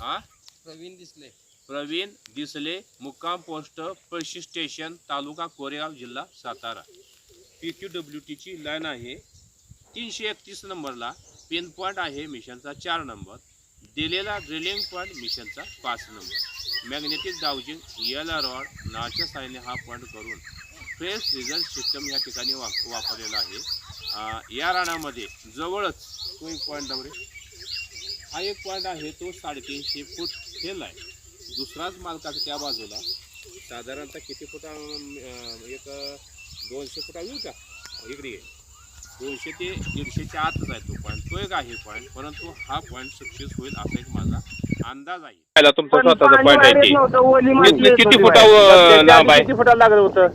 हा प्रवीण दिसले. प्रवीण दिसले मुक्काम पोस्ट पळशी स्टेशन तालुका कोरेगाव जिल्हा सातारा. पी क्यू डब्ल्यू टीची लाईन आहे. तीनशे एकतीस नंबरला पिन पॉईंट आहे मिशनचा चार नंबर. दिलेला ड्रिलिंग पॉईंट मिशनचा पाच number. Magnetic dowsing L rod नाच्या साहाय्याने हा पॉईंट करून फ्रेश रिझल्ट सिस्टम या ठिकाणी वाप वापरलेला आहे. या राणामध्ये जवळच तो एक पॉईंट हा एक पॉईंट आहे तो साडेतीनशे फूट फेल आहे. दुसराच मालकाचा त्या बाजूला. साधारणतः किती फुटा एक दोनशे फुटा येऊ का? इकडे. दोनशे ते दीडशेच्या आतच आहे तो पॉईंट तो एक आहे पॉईंट परंतु हा पॉईंट सक्सेस होईल असा एक माझा अंदाज आहे. तुमचा स्वतःचा पॉईंट आहे माती किती फुटा लांब आहे? किती फुटाला लागलं होतं?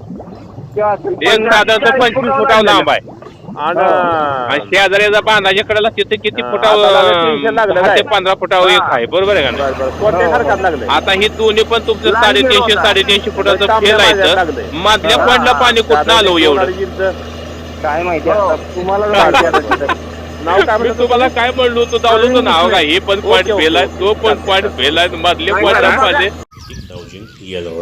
पंचवीस फुटावर लांब. आहे. आणि शेजाऱ्याचा बांधाच्या कडेला तिथे किती हा, फुटा आता लागलं तीनशे लागलं दहा ते? पंधरा फुटावर एक आहे. बरोबर आहे का नाही? बरं, बरं. कोट्यासारखाच लागलंय? आता ही दोन्ही पण तुमचं साडेतीनशे. साडेतीनशे फुटाचं फेल आहे. मधल्या हा, पॉईंटला पाणी कुठं आलं हो एवढं. काय माहिती तुम्हाला माहिती आता तिथं. नाव काय तुम्हाला काय म्हणलो होतो दावलो नाव काय? हे पण पॉईंट फेल आहे. तो पण पॉईंट फेल आहे. मधले point yellow.